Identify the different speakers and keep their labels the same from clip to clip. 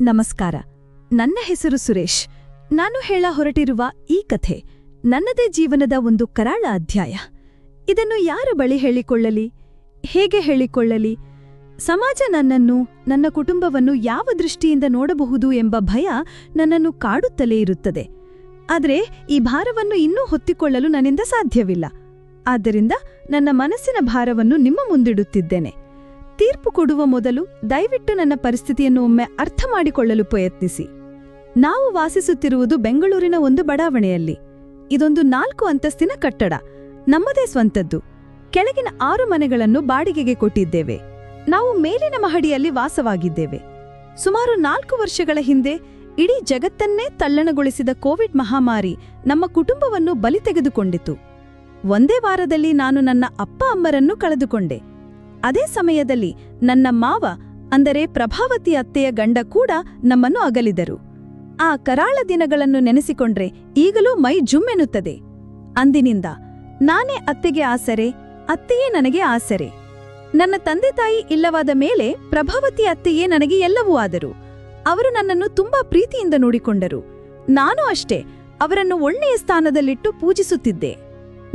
Speaker 1: ನಮಸ್ಕಾರ. ನನ್ನ ಹೆಸರು ಸುರೇಶ್. ನಾನು ಹೇಳ ಹೊರಟಿರುವ ಈ ಕಥೆ ನನ್ನದೇ ಜೀವನದ ಒಂದು ಕರಾಳ ಅಧ್ಯಾಯ. ಇದನ್ನು ಯಾರ ಬಳಿ ಹೇಳಿಕೊಳ್ಳಲಿ? ಹೇಗೆ ಹೇಳಿಕೊಳ್ಳಲಿ? ಸಮಾಜ ನನ್ನನ್ನು, ನನ್ನ ಕುಟುಂಬವನ್ನು ಯಾವ ದೃಷ್ಟಿಯಿಂದ ನೋಡಬಹುದು ಎಂಬ ಭಯ ನನ್ನನ್ನು ಕಾಡುತ್ತಲೇ ಇರುತ್ತದೆ. ಆದರೆ ಈ ಭಾರವನ್ನು ಇನ್ನೂ ಹೊತ್ತಿಕೊಳ್ಳಲು ನನ್ನಿಂದ ಸಾಧ್ಯವಿಲ್ಲ. ಆದ್ದರಿಂದ ನನ್ನ ಮನಸ್ಸಿನ ಭಾರವನ್ನು ನಿಮ್ಮ ಮುಂದಿಡುತ್ತಿದ್ದೇನೆ. ತೀರ್ಪು ಕೊಡುವ ಮೊದಲು ದಯವಿಟ್ಟು ನನ್ನ ಪರಿಸ್ಥಿತಿಯನ್ನು ಒಮ್ಮೆ ಅರ್ಥ ಮಾಡಿಕೊಳ್ಳಲು ಪ್ರಯತ್ನಿಸಿ. ನಾವು ವಾಸಿಸುತ್ತಿರುವುದು ಬೆಂಗಳೂರಿನ ಒಂದು ಬಡಾವಣೆಯಲ್ಲಿ. ಇದೊಂದು ನಾಲ್ಕು ಅಂತಸ್ತಿನ ಕಟ್ಟಡ. ನಮ್ಮದೇ ಸ್ವಂತದ್ದು. ಕೆಳಗಿನ ಆರು ಮನೆಗಳನ್ನು ಬಾಡಿಗೆಗೆ ಕೊಟ್ಟಿದ್ದೇವೆ. ನಾವು ಮೇಲಿನ ಮಹಡಿಯಲ್ಲಿ ವಾಸವಾಗಿದ್ದೇವೆ. ಸುಮಾರು ನಾಲ್ಕು ವರ್ಷಗಳ ಹಿಂದೆ ಇಡೀ ಜಗತ್ತನ್ನೇ ತಲ್ಲಣಗೊಳಿಸಿದ ಕೋವಿಡ್ ಮಹಾಮಾರಿ ನಮ್ಮ ಕುಟುಂಬವನ್ನು ಬಲಿ ತೆಗೆದುಕೊಂಡಿತು. ಒಂದೇ ವಾರದಲ್ಲಿ ನಾನು ನನ್ನ ಅಪ್ಪ, ಅಮ್ಮರನ್ನು ಕಳೆದುಕೊಂಡೆ. ಅದೇ ಸಮಯದಲ್ಲಿ ನನ್ನ ಮಾವ, ಅಂದರೆ ಪ್ರಭಾವತಿ ಅತ್ತೆಯ ಗಂಡ ಕೂಡ ನಮ್ಮನ್ನು ಅಗಲಿದರು. ಆ ಕರಾಳ ದಿನಗಳನ್ನು ನೆನೆಸಿಕೊಂಡ್ರೆ ಈಗಲೂ ಮೈ ಜುಮ್ಮೆನ್ನುತ್ತದೆ. ಅಂದಿನಿಂದ ನಾನೇ ಅತ್ತೆಗೆ ಆಸರೆ, ಅತ್ತೆಯೇ ನನಗೆ ಆಸರೆ. ನನ್ನ ತಂದೆ ತಾಯಿ ಇಲ್ಲವಾದ ಮೇಲೆ ಪ್ರಭಾವತಿ ಅತ್ತೆಯೇ ನನಗೆ ಎಲ್ಲವೂ ಆದರು. ಅವರು ನನ್ನನ್ನು ತುಂಬಾ ಪ್ರೀತಿಯಿಂದ ನೋಡಿಕೊಂಡರು. ನಾನು ಅಷ್ಟೇ ಅವರನ್ನು ಒಳ್ಳೆಯ ಸ್ಥಾನದಲ್ಲಿಟ್ಟು ಪೂಜಿಸುತ್ತಿದ್ದೆ.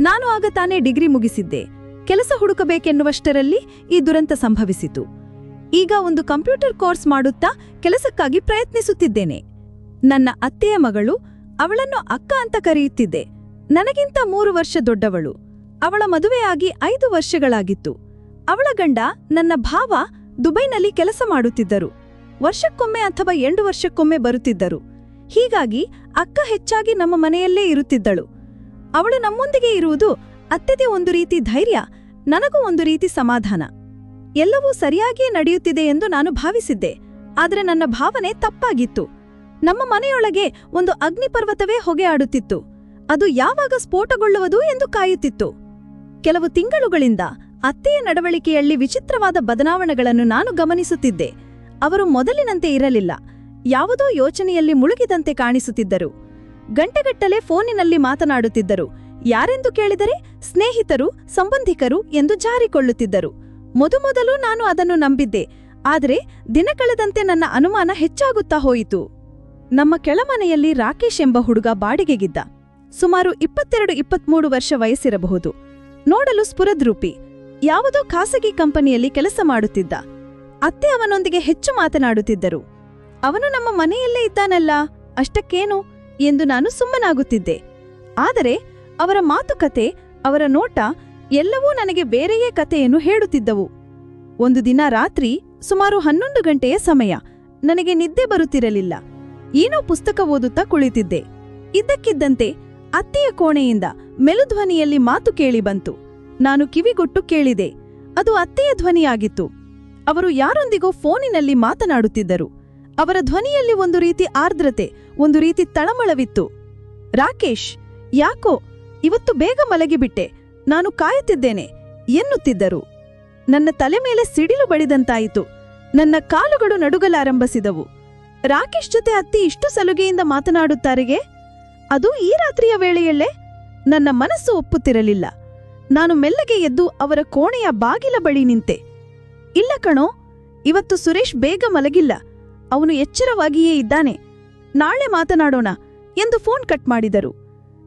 Speaker 1: ನಾನು ಆಗ ತಾನೇ ಡಿಗ್ರಿ ಮುಗಿಸಿದ್ದೆ. ಕೆಲಸ ಹುಡುಕಬೇಕೆನ್ನುವಷ್ಟರಲ್ಲಿ ಈ ದುರಂತ ಸಂಭವಿಸಿತು. ಈಗ ಒಂದು ಕಂಪ್ಯೂಟರ್ ಕೋರ್ಸ್ ಮಾಡುತ್ತಾ ಕೆಲಸಕ್ಕಾಗಿ ಪ್ರಯತ್ನಿಸುತ್ತಿದ್ದೇನೆ. ನನ್ನ ಅತ್ತೆಯ ಮಗಳು ಅವಳನ್ನು ಅಕ್ಕ ಅಂತ ಕರೆಯುತ್ತಿದ್ದೆ. ನನಗಿಂತ ಮೂರು ವರ್ಷ ದೊಡ್ಡವಳು. ಅವಳ ಮದುವೆಯಾಗಿ ಐದು ವರ್ಷಗಳಾಗಿತ್ತು. ಅವಳ ಗಂಡ ನನ್ನ ಭಾವ ದುಬೈನಲ್ಲಿ ಕೆಲಸ ಮಾಡುತ್ತಿದ್ದರು. ವರ್ಷಕ್ಕೊಮ್ಮೆ ಅಥವಾ ಎಂಟು ವರ್ಷಕ್ಕೊಮ್ಮೆ ಬರುತ್ತಿದ್ದರು. ಹೀಗಾಗಿ ಅಕ್ಕ ಹೆಚ್ಚಾಗಿ ನಮ್ಮ ಮನೆಯಲ್ಲೇ ಇರುತ್ತಿದ್ದಳು. ಅವಳು ನಮ್ಮೊಂದಿಗೆ ಇರುವುದು ಅತ್ತೆದೆ ಒಂದು ರೀತಿ ಧೈರ್ಯ, ನನಗೂ ಒಂದು ರೀತಿ ಸಮಾಧಾನ. ಎಲ್ಲವೂ ಸರಿಯಾಗಿಯೇ ನಡೆಯುತ್ತಿದೆ ಎಂದು ನಾನು ಭಾವಿಸಿದ್ದೆ, ಆದರೆ ನನ್ನ ಭಾವನೆ ತಪ್ಪಾಗಿತ್ತು. ನಮ್ಮ ಮನೆಯೊಳಗೆ ಒಂದು ಅಗ್ನಿಪರ್ವತವೇ ಹೊಗೆ ಆಡುತ್ತಿತ್ತು ಅದು ಯಾವಾಗ ಸ್ಫೋಟಗೊಳ್ಳುವುದು ಎಂದು ಕಾಯುತ್ತಿತ್ತು. ಕೆಲವು ತಿಂಗಳುಗಳಿಂದ ಅತ್ತೆಯ ನಡವಳಿಕೆಯಲ್ಲಿ ವಿಚಿತ್ರವಾದ ಬದಲಾವಣೆಗಳನ್ನು ನಾನು ಗಮನಿಸುತ್ತಿದ್ದೆ, ಅವರು ಮೊದಲಿನಂತೆ ಇರಲಿಲ್ಲ, ಯಾವುದೋ ಯೋಚನೆಯಲ್ಲಿ ಮುಳುಗಿದಂತೆ ಕಾಣಿಸುತ್ತಿದ್ದರು. ಗಂಟೆಗಟ್ಟಲೆ ಫೋನಿನಲ್ಲಿ ಮಾತನಾಡುತ್ತಿದ್ದರು, ಯಾರೆಂದು ಕೇಳಿದರೆ ಸ್ನೇಹಿತರು, ಸಂಬಂಧಿಕರು ಎಂದು ಜಾರಿಕೊಳ್ಳುತ್ತಿದ್ದರು. ಮೊದಮೊದಲು ನಾನು ಅದನ್ನು ನಂಬಿದ್ದೆ, ಆದರೆ ದಿನ ಕಳೆದಂತೆ ನನ್ನ ಅನುಮಾನ ಹೆಚ್ಚಾಗುತ್ತಾ ಹೋಯಿತು. ನಮ್ಮ ಕೆಳಮನೆಯಲ್ಲಿ ರಾಕೇಶ್ ಎಂಬ ಹುಡುಗ ಬಾಡಿಗೆಗಿದ್ದ. ಸುಮಾರು ಇಪ್ಪತ್ತೆರಡು, ಇಪ್ಪತ್ಮೂರು ವರ್ಷ ವಯಸ್ಸಿರಬಹುದು. ನೋಡಲು ಸ್ಫುರದ್ರೂಪಿ. ಯಾವುದೋ ಖಾಸಗಿ ಕಂಪನಿಯಲ್ಲಿ ಕೆಲಸ ಮಾಡುತ್ತಿದ್ದ. ಅತ್ತೆ ಅವನೊಂದಿಗೆ ಹೆಚ್ಚು ಮಾತನಾಡುತ್ತಿದ್ದರು. ಅವನು ನಮ್ಮ ಮನೆಯಲ್ಲೇ ಇದ್ದಾನಲ್ಲ, ಅಷ್ಟಕ್ಕೇನು? ಎಂದು ನಾನು ಸುಮ್ಮನಾಗುತ್ತಿದ್ದೆ. ಆದರೆ ಅವರ ಮಾತುಕತೆ ಅವರ ನೋಟ ಎಲ್ಲವೂ ನನಗೆ ಬೇರೆಯೇ ಕಥೆಯನ್ನು ಹೇಳುತ್ತಿದ್ದವು. ಒಂದು ದಿನ ರಾತ್ರಿ ಸುಮಾರು ಹನ್ನೊಂದು ಗಂಟೆಯ ಸಮಯ. ನನಗೆ ನಿದ್ದೆ ಬರುತ್ತಿರಲಿಲ್ಲ. ಏನೋ ಪುಸ್ತಕ ಓದುತ್ತಾ ಕುಳಿತಿದ್ದೆ. ಇದ್ದಕ್ಕಿದ್ದಂತೆ ಅತ್ತೆಯ ಕೋಣೆಯಿಂದ ಮೆಲುಧ್ವನಿಯಲ್ಲಿ ಮಾತು ಕೇಳಿ ಬಂತು. ನಾನು ಕಿವಿಗೊಟ್ಟು ಕೇಳಿದೆ. ಅದು ಅತ್ತೆಯ ಧ್ವನಿಯಾಗಿತ್ತು. ಅವರು ಯಾರೊಂದಿಗೋ ಫೋನಿನಲ್ಲಿ ಮಾತನಾಡುತ್ತಿದ್ದರು. ಅವರ ಧ್ವನಿಯಲ್ಲಿ ಒಂದು ರೀತಿ ಆರ್ದ್ರತೆ, ಒಂದು ರೀತಿ ತಳಮಳವಿತ್ತು. ರಾಕೇಶ್, ಯಾಕೋ ಇವತ್ತು ಬೇಗ ಮಲಗಿಬಿಟ್ಟೆ ನಾನು ಕಾಯುತ್ತಿದ್ದೇನೆ, ಎನ್ನುತ್ತಿದ್ದರು. ನನ್ನ ತಲೆ ಮೇಲೆ ಸಿಡಿಲು ಬಡಿದಂತಾಯಿತು. ನನ್ನ ಕಾಲುಗಳು ನಡುಗಲಾರಂಭಿಸಿದವು. ರಾಕೇಶ್ ಜೊತೆ ಅತ್ತಿ ಇಷ್ಟು ಸಲುಗೆಯಿಂದ ಮಾತನಾಡುತ್ತಾರೆಗೆ? ಅದು ಈ ರಾತ್ರಿಯ ವೇಳೆಯಲ್ಲೇ? ನನ್ನ ಮನಸ್ಸು ಒಪ್ಪುತ್ತಿರಲಿಲ್ಲ. ನಾನು ಮೆಲ್ಲಗೆ ಎದ್ದು ಅವರ ಕೋಣೆಯ ಬಾಗಿಲ ಬಳಿ ನಿಂತೆ. ಇಲ್ಲ ಕಣೋ, ಇವತ್ತು ಸುರೇಶ್ ಬೇಗ ಮಲಗಿಲ್ಲ. ಅವನು ಎಚ್ಚರವಾಗಿಯೇ ಇದ್ದಾನೆ. ನಾಳೆ ಮಾತನಾಡೋಣ ಎಂದು ಫೋನ್ ಕಟ್ ಮಾಡಿದರು.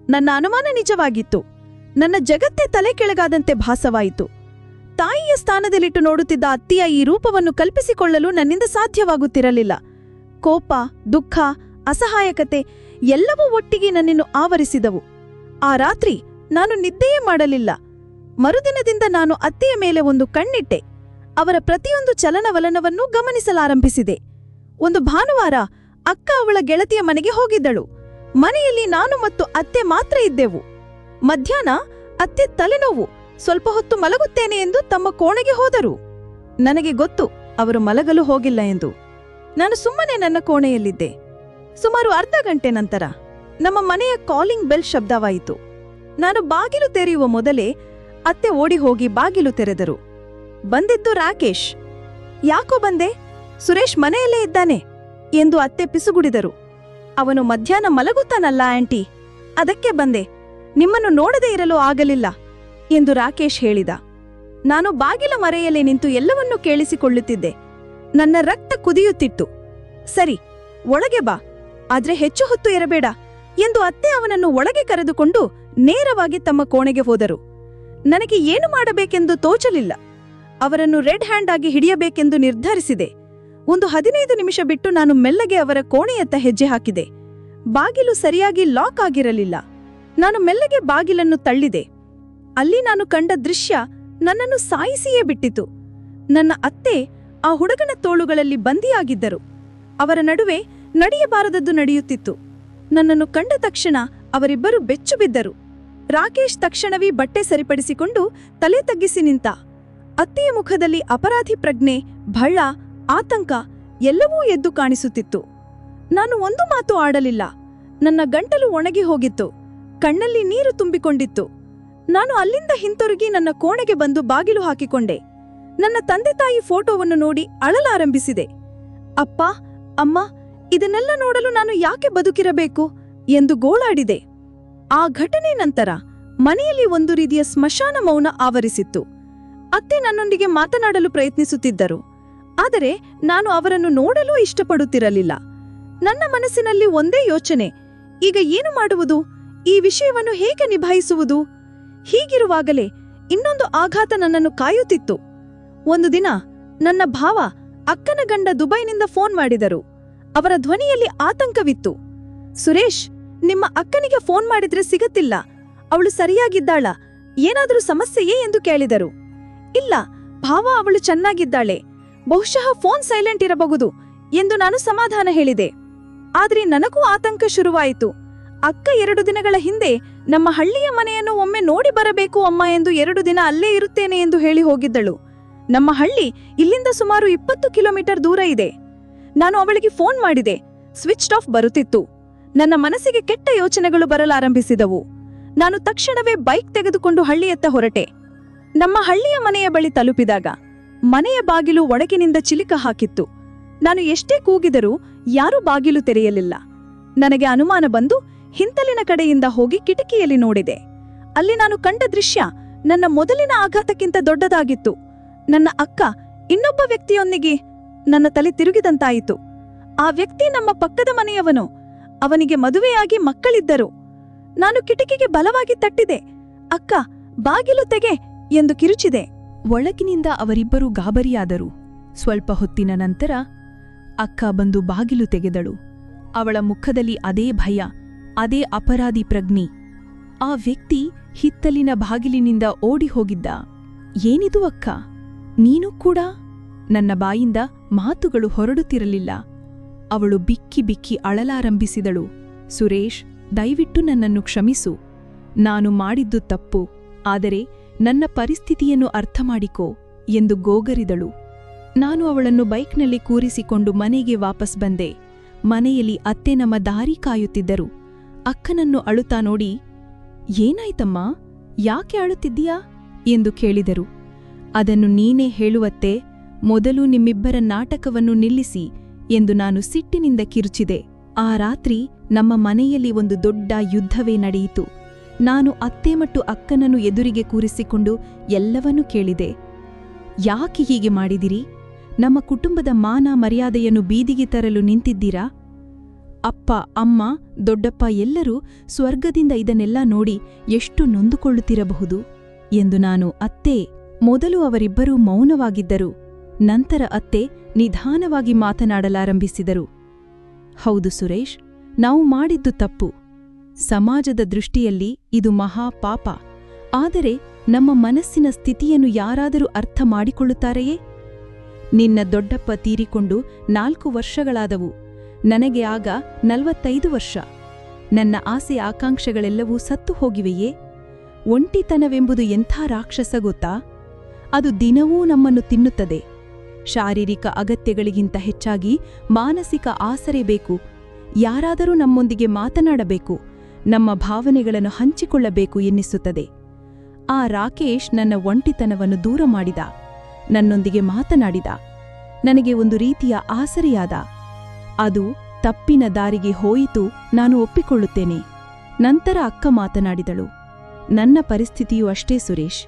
Speaker 1: ನನ್ನ ಅನುಮಾನ ನಿಜವಾಗಿತ್ತು. ನನ್ನ ಜಗತ್ತೇ ತಲೆ ಕೆಳಗಾದಂತೆ ಭಾಸವಾಯಿತು. ತಾಯಿಯ ಸ್ಥಾನದಲ್ಲಿಟ್ಟು ನೋಡುತ್ತಿದ್ದ ಅತ್ತಿಯ ಈ ರೂಪವನ್ನು ಕಲ್ಪಿಸಿಕೊಳ್ಳಲು ನನ್ನಿಂದ ಸಾಧ್ಯವಾಗುತ್ತಿರಲಿಲ್ಲ. ಕೋಪ, ದುಃಖ, ಅಸಹಾಯಕತೆ ಎಲ್ಲವೂ ಒಟ್ಟಿಗೆ ನನ್ನನ್ನು ಆವರಿಸಿದವು. ಆ ರಾತ್ರಿ ನಾನು ನಿದ್ದೆಯೇ ಮಾಡಲಿಲ್ಲ. ಮರುದಿನದಿಂದ ನಾನು ಅತ್ತೆಯ ಮೇಲೆ ಒಂದು ಕಣ್ಣಿಟ್ಟೆ. ಅವರ ಪ್ರತಿಯೊಂದು ಚಲನವಲನವನ್ನೂ ಗಮನಿಸಲಾರಂಭಿಸಿದೆ. ಒಂದು ಭಾನುವಾರ ಅಕ್ಕ ಅವಳ ಗೆಳತಿಯ ಮನೆಗೆ ಹೋಗಿದ್ದಳು. ಮನೆಯಲ್ಲಿ ನಾನು ಮತ್ತು ಅತ್ತೆ ಮಾತ್ರ ಇದ್ದೆವು. ಮಧ್ಯಾಹ್ನ ಅತ್ತೆ ತಲೆನೋವು, ಸ್ವಲ್ಪ ಹೊತ್ತು ಮಲಗುತ್ತೇನೆ ಎಂದು ತಮ್ಮ ಕೋಣೆಗೆ ಹೋದರು. ನನಗೆ ಗೊತ್ತು, ಅವರು ಮಲಗಲು ಹೋಗಿಲ್ಲ ಎಂದು. ನಾನು ಸುಮ್ಮನೆ ನನ್ನ ಕೋಣೆಯಲ್ಲಿದ್ದೆ. ಸುಮಾರು ಅರ್ಧ ಗಂಟೆ ನಂತರ ನಮ್ಮ ಮನೆಯ ಕಾಲಿಂಗ್ ಬೆಲ್ ಶಬ್ದವಾಯಿತು. ನಾನು ಬಾಗಿಲು ತೆರೆಯುವ ಮೊದಲೇ ಅತ್ತೆ ಓಡಿ ಹೋಗಿ ಬಾಗಿಲು ತೆರೆದರು. ಬಂದಿದ್ದು ರಾಕೇಶ್. ಯಾಕೋ ಬಂದೆ? ಸುರೇಶ್ ಮನೆಯಲ್ಲೇ ಇದ್ದಾನೆ ಎಂದು ಅತ್ತೆ ಪಿಸುಗುಡಿದರು. ಅವನು ಮಧ್ಯಾಹ್ನ ಮಲಗುತ್ತಾನಲ್ಲ, ಆಂಟಿ? ಅದಕ್ಕೆ ಬಂದೆ. ನಿಮ್ಮನ್ನು ನೋಡದೇ ಇರಲು ಆಗಲಿಲ್ಲ ಎಂದು ರಾಕೇಶ್ ಹೇಳಿದ. ನಾನು ಬಾಗಿಲ ಮರೆಯಲ್ಲಿ ನಿಂತು ಎಲ್ಲವನ್ನೂ ಕೇಳಿಸಿಕೊಳ್ಳುತ್ತಿದ್ದೆ. ನನ್ನ ರಕ್ತ ಕುದಿಯುತ್ತಿತ್ತು. ಸರಿ, ಒಳಗೆ ಬಾ. ಆದ್ರೆ ಹೆಚ್ಚು ಹೊತ್ತು ಇರಬೇಡ ಎಂದು ಅತ್ತೆ ಅವನನ್ನು ಒಳಗೆ ಕರೆದುಕೊಂಡು ನೇರವಾಗಿ ತಮ್ಮ ಕೋಣೆಗೆ ಹೋದರು. ನನಗೆ ಏನು ಮಾಡಬೇಕೆಂದು ತೋಚಲಿಲ್ಲ. ಅವರನ್ನು ರೆಡ್ ಹ್ಯಾಂಡ್ ಆಗಿ ಹಿಡಿಯಬೇಕೆಂದು ನಿರ್ಧರಿಸಿದೆ. ಒಂದು ಹದಿನೈದು ನಿಮಿಷ ಬಿಟ್ಟು ನಾನು ಮೆಲ್ಲಗೆ ಅವರ ಕೋಣೆಯತ್ತ ಹೆಜ್ಜೆ ಹಾಕಿದೆ. ಬಾಗಿಲು ಸರಿಯಾಗಿ ಲಾಕ್ ಆಗಿರಲಿಲ್ಲ. ನಾನು ಮೆಲ್ಲಗೆ ಬಾಗಿಲನ್ನು ತಳ್ಳಿದೆ. ಅಲ್ಲಿ ನಾನು ಕಂಡ ದೃಶ್ಯ ನನ್ನನ್ನು ಸಾಯಿಸಿಯೇ ಬಿಟ್ಟಿತು. ನನ್ನ ಅತ್ತೆ ಆ ಹುಡುಗನ ತೋಳುಗಳಲ್ಲಿ ಬಂದಿಯಾಗಿದ್ದರು. ಅವರ ನಡುವೆ ನಡೆಯಬಾರದದ್ದು ನಡೆಯುತ್ತಿತ್ತು. ನನ್ನನ್ನು ಕಂಡ ತಕ್ಷಣ ಅವರಿಬ್ಬರು ಬೆಚ್ಚು ಬಿದ್ದರು. ರಾಕೇಶ್ ತಕ್ಷಣವೇ ಬಟ್ಟೆ ಸರಿಪಡಿಸಿಕೊಂಡು ತಲೆ ತಗ್ಗಿಸಿ ನಿಂತ. ಅತ್ತೆಯ ಮುಖದಲ್ಲಿ ಅಪರಾಧಿ ಪ್ರಜ್ಞೆ ಭಳ ಆತಂಕ ಎಲ್ಲವೂ ಎದ್ದು ಕಾಣಿಸುತ್ತಿತ್ತು. ನಾನು ಒಂದು ಮಾತು ಆಡಲಿಲ್ಲ. ನನ್ನ ಗಂಟಲು ಒಣಗಿ ಹೋಗಿತ್ತು. ಕಣ್ಣಲ್ಲಿ ನೀರು ತುಂಬಿಕೊಂಡಿತ್ತು. ನಾನು ಅಲ್ಲಿಂದ ಹಿಂತಿರುಗಿ ನನ್ನ ಕೋಣೆಗೆ ಬಂದು ಬಾಗಿಲು ಹಾಕಿಕೊಂಡೆ. ನನ್ನ ತಂದೆ ತಾಯಿ ಫೋಟೋವನ್ನು ನೋಡಿ ಅಳಲಾರಂಭಿಸಿದೆ. ಅಪ್ಪ, ಅಮ್ಮ, ಇದನ್ನೆಲ್ಲ ನೋಡಲು ನಾನು ಯಾಕೆ ಬದುಕಿರಬೇಕು ಎಂದು ಗೋಳಾಡಿದೆ. ಆ ಘಟನೆ ನಂತರ ಮನೆಯಲ್ಲಿ ಒಂದು ರೀತಿಯ ಸ್ಮಶಾನ ಮೌನ ಆವರಿಸಿತ್ತು. ಅತ್ತೆ ನನ್ನೊಂದಿಗೆ ಮಾತನಾಡಲು ಪ್ರಯತ್ನಿಸುತ್ತಿದ್ದರು. ಆದರೆ ನಾನು ಅವರನ್ನು ನೋಡಲು ಇಷ್ಟಪಡುತ್ತಿರಲಿಲ್ಲ. ನನ್ನ ಮನಸ್ಸಿನಲ್ಲಿ ಒಂದೇ ಯೋಚನೆ, ಈಗ ಏನು ಮಾಡುವುದು? ಈ ವಿಷಯವನ್ನು ಹೇಗೆ ನಿಭಾಯಿಸುವುದು? ಹೀಗಿರುವಾಗಲೇ ಇನ್ನೊಂದು ಆಘಾತ ನನ್ನನ್ನು ಕಾಯುತ್ತಿತ್ತು. ಒಂದು ದಿನ ನನ್ನ ಭಾವ ಅಕ್ಕನ ಗಂಡ ದುಬೈನಿಂದ ಫೋನ್ ಮಾಡಿದರು. ಅವರ ಧ್ವನಿಯಲ್ಲಿ ಆತಂಕವಿತ್ತು. ಸುರೇಶ್, ನಿಮ್ಮ ಅಕ್ಕನಿಗೆ ಫೋನ್ ಮಾಡಿದ್ರೆ ಸಿಗತ್ತಿಲ್ಲ. ಅವಳು ಸರಿಯಾಗಿದ್ದಾಳ. ಏನಾದರೂ ಸಮಸ್ಯೆಯೇ ಎಂದು ಕೇಳಿದರು. ಇಲ್ಲ, ಭಾವ ಅವಳು ಚೆನ್ನಾಗಿದ್ದಾಳೆ. ಬಹುಶಃ ಫೋನ್ ಸೈಲೆಂಟ್ ಇರಬಹುದು ಎಂದು ನಾನು ಸಮಾಧಾನ ಹೇಳಿದೆ. ಆದ್ರೆ ನನಗೂ ಆತಂಕ ಶುರುವಾಯಿತು. ಅಕ್ಕ ಎರಡು ದಿನಗಳ ಹಿಂದೆ ನಮ್ಮ ಹಳ್ಳಿಯ ಮನೆಯನ್ನು ಒಮ್ಮೆ ನೋಡಿ ಬರಬೇಕು ಅಮ್ಮ ಎಂದು ಎರಡು ದಿನ ಅಲ್ಲೇ ಇರುತ್ತೇನೆ ಎಂದು ಹೇಳಿ ಹೋಗಿದ್ದಳು. ನಮ್ಮ ಹಳ್ಳಿ ಇಲ್ಲಿಂದ ಸುಮಾರು ಇಪ್ಪತ್ತು ಕಿಲೋಮೀಟರ್ ದೂರ ಇದೆ. ನಾನು ಅವಳಿಗೆ ಫೋನ್ ಮಾಡಿದೆ. ಸ್ವಿಚ್ ಆಫ್ ಬರುತ್ತಿತ್ತು. ನನ್ನ ಮನಸ್ಸಿಗೆ ಕೆಟ್ಟ ಯೋಚನೆಗಳು ಬರಲಾರಂಭಿಸಿದವು. ನಾನು ತಕ್ಷಣವೇ ಬೈಕ್ ತೆಗೆದುಕೊಂಡು ಹಳ್ಳಿಯತ್ತ ಹೊರಟೆ. ನಮ್ಮ ಹಳ್ಳಿಯ ಮನೆಯ ಬಳಿ ತಲುಪಿದಾಗ ಮನೆಯ ಬಾಗಿಲು ಒಳಗಿನಿಂದ ಚಿಲಿಕ ಹಾಕಿತ್ತು. ನಾನು ಎಷ್ಟೇ ಕೂಗಿದರೂ ಯಾರೂ ಬಾಗಿಲು ತೆರೆಯಲಿಲ್ಲ. ನನಗೆ ಅನುಮಾನ ಬಂದು ಹಿಂತಲಿನ ಕಡೆಯಿಂದ ಹೋಗಿ ಕಿಟಕಿಯಲ್ಲಿ ನೋಡಿದೆ. ಅಲ್ಲಿ ನಾನು ಕಂಡ ದೃಶ್ಯ ನನ್ನ ಮೊದಲಿನ ಆಘಾತಕ್ಕಿಂತ ದೊಡ್ಡದಾಗಿತ್ತು. ನನ್ನ ಅಕ್ಕ ಇನ್ನೊಬ್ಬ ವ್ಯಕ್ತಿಯೊಂದಿಗೆ ನನ್ನ ತಲೆ ತಿರುಗಿದಂತಾಯಿತು. ಆ ವ್ಯಕ್ತಿ ನಮ್ಮ ಪಕ್ಕದ ಮನೆಯವನು. ಅವನಿಗೆ ಮದುವೆಯಾಗಿ ಮಕ್ಕಳಿದ್ದರು. ನಾನು ಕಿಟಕಿಗೆ ಬಲವಾಗಿ ತಟ್ಟಿದೆ. ಅಕ್ಕ, ಬಾಗಿಲು ತೆಗೆ ಎಂದು ಕಿರುಚಿದೆ.
Speaker 2: ಒಳಗಿನಿಂದ ಅವರಿಬ್ಬರೂ ಗಾಬರಿಯಾದರು. ಸ್ವಲ್ಪ ಹೊತ್ತಿನ ನಂತರ ಅಕ್ಕ ಬಂದು ಬಾಗಿಲು ತೆಗೆದಳು. ಅವಳ ಮುಖದಲ್ಲಿ ಅದೇ ಭಯ, ಅದೇ ಅಪರಾಧಿ ಪ್ರಜ್ಞೆ. ಆ ವ್ಯಕ್ತಿ ಹಿತ್ತಲಿನ ಬಾಗಿಲಿನಿಂದ ಓಡಿ ಹೋಗಿದ್ದ. ಏನಿದು ಅಕ್ಕ? ನೀನು ಕೂಡ? ನನ್ನ ಬಾಯಿಂದ ಮಾತುಗಳು ಹೊರಡುತ್ತಿರಲಿಲ್ಲ. ಅವಳು ಬಿಕ್ಕಿ ಬಿಕ್ಕಿ ಅಳಲಾರಂಭಿಸಿದಳು. ಸುರೇಶ್, ದಯವಿಟ್ಟು ನನ್ನನ್ನು ಕ್ಷಮಿಸು. ನಾನು ಮಾಡಿದ್ದು ತಪ್ಪು. ಆದರೆ ನನ್ನ ಪರಿಸ್ಥಿತಿಯನ್ನು ಅರ್ಥಮಾಡಿಕೋ ಎಂದು ಗೋಗರಿದಳು. ನಾನು ಅವಳನ್ನು ಬೈಕ್ನಲ್ಲಿ ಕೂರಿಸಿಕೊಂಡು ಮನೆಗೆ ವಾಪಸ್ ಬಂದೆ. ಮನೆಯಲ್ಲಿ ಅತ್ತೆ ನಮ್ಮ ದಾರಿ ಕಾಯುತ್ತಿದ್ದರು. ಅಕ್ಕನನ್ನು ಅಳುತ್ತಾ ನೋಡಿ, ಏನಾಯ್ತಮ್ಮ? ಯಾಕೆ ಅಳುತ್ತಿದ್ದೀಯಾ? ಎಂದು ಕೇಳಿದರು. ಅದನ್ನು ನೀನೇ ಹೇಳುವತ್ತೆ. ಮೊದಲು ನಿಮ್ಮಿಬ್ಬರ ನಾಟಕವನ್ನು ನಿಲ್ಲಿಸಿ ಎಂದು ನಾನು ಸಿಟ್ಟಿನಿಂದ ಕಿರುಚಿದೆ. ಆ ರಾತ್ರಿ ನಮ್ಮ ಮನೆಯಲ್ಲಿ ಒಂದು ದೊಡ್ಡ ಯುದ್ಧವೇ ನಡೆಯಿತು. ನಾನು ಅತ್ತೆ ಮತ್ತು ಅಕ್ಕನನ್ನು ಎದುರಿಗೆ ಕೂರಿಸಿಕೊಂಡು ಎಲ್ಲವನ್ನೂ ಕೇಳಿದೆ. ಯಾಕೆ ಹೀಗೆ ಮಾಡಿದಿರಿ? ನಮ್ಮ ಕುಟುಂಬದ ಮಾನ ಮರ್ಯಾದೆಯನ್ನು ಬೀದಿಗೆ ತರಲು ನಿಂತಿದ್ದೀರಾ? ಅಪ್ಪ, ಅಮ್ಮ, ದೊಡ್ಡಪ್ಪ ಎಲ್ಲರೂ ಸ್ವರ್ಗದಿಂದ ಇದನ್ನೆಲ್ಲ ನೋಡಿ ಎಷ್ಟು ನೊಂದುಕೊಳ್ಳುತ್ತಿರಬಹುದು? ಎಂದು ನಾನು ಅತ್ತೆ, ಮೊದಲು ಅವರಿಬ್ಬರೂ ಮೌನವಾಗಿದ್ದರು. ನಂತರ ಅತ್ತೆ ನಿಧಾನವಾಗಿ ಮಾತನಾಡಲಾರಂಭಿಸಿದರು. ಹೌದು ಸುರೇಶ್, ನಾವು ಮಾಡಿದ್ದು ತಪ್ಪು. ಸಮಾಜದ ದೃಷ್ಟಿಯಲ್ಲಿ ಇದು ಮಹಾ ಪಾಪ. ಆದರೆ ನಮ್ಮ ಮನಸ್ಸಿನ ಸ್ಥಿತಿಯನ್ನು ಯಾರಾದರೂ ಅರ್ಥ ಮಾಡಿಕೊಳ್ಳುತ್ತಾರೆಯೇ? ನಿನ್ನ ದೊಡ್ಡಪ್ಪ ತೀರಿಕೊಂಡು ನಾಲ್ಕು ವರ್ಷಗಳಾದವು. ನನಗೆ ಆಗ ನಲವತ್ತೈದು ವರ್ಷ. ನನ್ನ ಆಸೆ ಆಕಾಂಕ್ಷೆಗಳೆಲ್ಲವೂ ಸತ್ತು ಹೋಗಿವೆಯೇ? ಒಂಟಿತನವೆಂಬುದು ಎಂಥ ರಾಕ್ಷಸ ಗೊತ್ತಾ? ಅದು ದಿನವೂ ನಮ್ಮನ್ನು ತಿನ್ನುತ್ತದೆ. ಶಾರೀರಿಕ ಅಗತ್ಯಗಳಿಗಿಂತ ಹೆಚ್ಚಾಗಿ ಮಾನಸಿಕ ಆಸರೆ ಬೇಕು. ಯಾರಾದರೂ ನಮ್ಮೊಂದಿಗೆ ಮಾತನಾಡಬೇಕು. ನಮ್ಮ ಭಾವನೆಗಳನ್ನು ಹಂಚಿಕೊಳ್ಳಬೇಕು ಎನ್ನಿಸುತ್ತದೆ. ಆ ರಾಕೇಶ್ ನನ್ನ ಒಂಟಿತನವನ್ನು ದೂರ ಮಾಡಿದ, ನನ್ನೊಂದಿಗೆ ಮಾತನಾಡಿದ, ನನಗೆ ಒಂದು ರೀತಿಯ ಆಸರೆಯಾದ. ಅದು ತಪ್ಪಿನ ದಾರಿಗೆ ಹೋಯಿತು, ನಾನು ಒಪ್ಪಿಕೊಳ್ಳುತ್ತೇನೆ. ನಂತರ ಅಕ್ಕ ಮಾತನಾಡಿದಳು, ನನ್ನ ಪರಿಸ್ಥಿತಿಯೂ ಅಷ್ಟೇ ಸುರೇಶ್.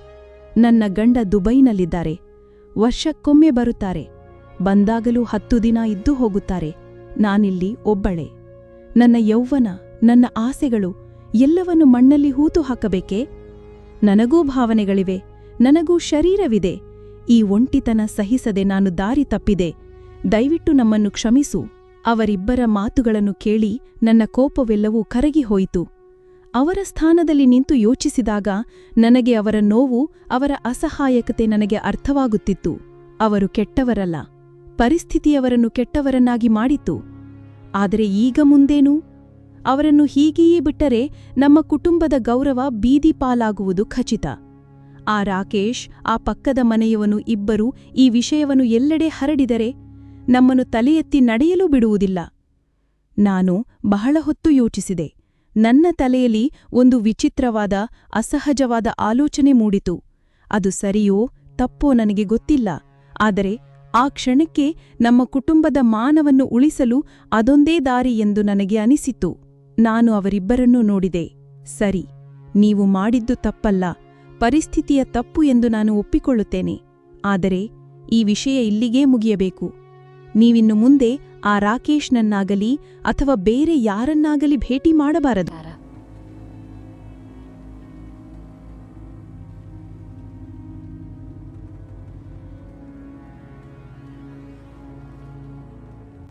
Speaker 2: ನನ್ನ ಗಂಡ ದುಬೈನಲ್ಲಿದ್ದಾರೆ, ವರ್ಷಕ್ಕೊಮ್ಮೆ ಬರುತ್ತಾರೆ, ಬಂದಾಗಲೂ ಹತ್ತು ದಿನ ಇದ್ದು ಹೋಗುತ್ತಾರೆ, ನಾನಿಲ್ಲಿ ಒಬ್ಬಳೆ. ನನ್ನ ಯೌವನ ನನ್ನ ಆಸೆಗಳು ಎಲ್ಲವನ್ನು ಮಣ್ಣಲ್ಲಿ ಹೂತು ಹಾಕಬೇಕೇ? ನನಗೂ ಭಾವನೆಗಳಿವೆ, ನನಗೂ ಶರೀರವಿದೆ. ಈ ಒಂಟಿತನ ಸಹಿಸದೆ ನಾನು ದಾರಿ ತಪ್ಪಿದೆ. ದಯವಿಟ್ಟು ನಮ್ಮನ್ನು ಕ್ಷಮಿಸು. ಅವರಿಬ್ಬರ ಮಾತುಗಳನ್ನು ಕೇಳಿ ನನ್ನ ಕೋಪವೆಲ್ಲವೂ ಕರಗಿಹೋಯಿತು ಅವರ ಸ್ಥಾನದಲ್ಲಿ ನಿಂತು ಯೋಚಿಸಿದಾಗ ನನಗೆ ಅವರ ನೋವು, ಅವರ ಅಸಹಾಯಕತೆ ನನಗೆ ಅರ್ಥವಾಗುತ್ತಿತ್ತು. ಅವರು ಕೆಟ್ಟವರಲ್ಲ. ಪರಿಸ್ಥಿತಿಯವರನ್ನು ಕೆಟ್ಟವರನ್ನಾಗಿ ಮಾಡಿತು ಆದರೆ ಈಗ ಮುಂದೇನು? ಅವರನ್ನು ಹೀಗೆಯೇ ಬಿಟ್ಟರೆ ನಮ್ಮ ಕುಟುಂಬದ ಗೌರವ ಬೀದಿ ಪಾಲಾಗುವುದು ಖಚಿತ. ಆ ರಾಕೇಶ್, ಆ ಪಕ್ಕದ ಮನೆಯವನು ಇಬ್ಬರು ಈ ವಿಷಯವನ್ನು ಎಲ್ಲೆಡೆ ಹರಡಿದರೆ ನಮ್ಮನ್ನು ತಲೆಯೆತ್ತಿ ನಡೆಯಲೂ ಬಿಡುವುದಿಲ್ಲ. ನಾನು ಬಹಳ ಹೊತ್ತು ಯೋಚಿಸಿದೆ. ನನ್ನ ತಲೆಯಲ್ಲಿ ಒಂದು ವಿಚಿತ್ರವಾದ, ಅಸಹಜವಾದ ಆಲೋಚನೆ ಮೂಡಿತು. ಅದು ಸರಿಯೋ ತಪ್ಪೋ ನನಗೆ ಗೊತ್ತಿಲ್ಲ. ಆದರೆ ಆ ಕ್ಷಣಕ್ಕೆ ನಮ್ಮ ಕುಟುಂಬದ ಮಾನವನ್ನು ಉಳಿಸಲು ಅದೊಂದೇ ದಾರಿ ಎಂದು ನನಗೆ ಅನಿಸಿತು. ನಾನು ಅವರಿಬ್ಬರನ್ನೂ ನೋಡಿದೆ. ಸರಿ, ನೀವು ಮಾಡಿದ್ದು ತಪ್ಪಲ್ಲ. ಪರಿಸ್ಥಿತಿಯ ತಪ್ಪು ಎಂದು ನಾನು ಒಪ್ಪಿಕೊಳ್ಳುತ್ತೇನೆ. ಆದರೆ, ಈ ವಿಷಯ ಇಲ್ಲಿಗೇ ಮುಗಿಯಬೇಕು. ನೀವಿನ್ನು ಮುಂದೆ ಆ ರಾಕೇಶ್ನನ್ನಾಗಲಿ ಅಥವಾ ಬೇರೆ ಯಾರನ್ನಾಗಲಿ ಭೇಟಿ ಮಾಡಬಾರದು.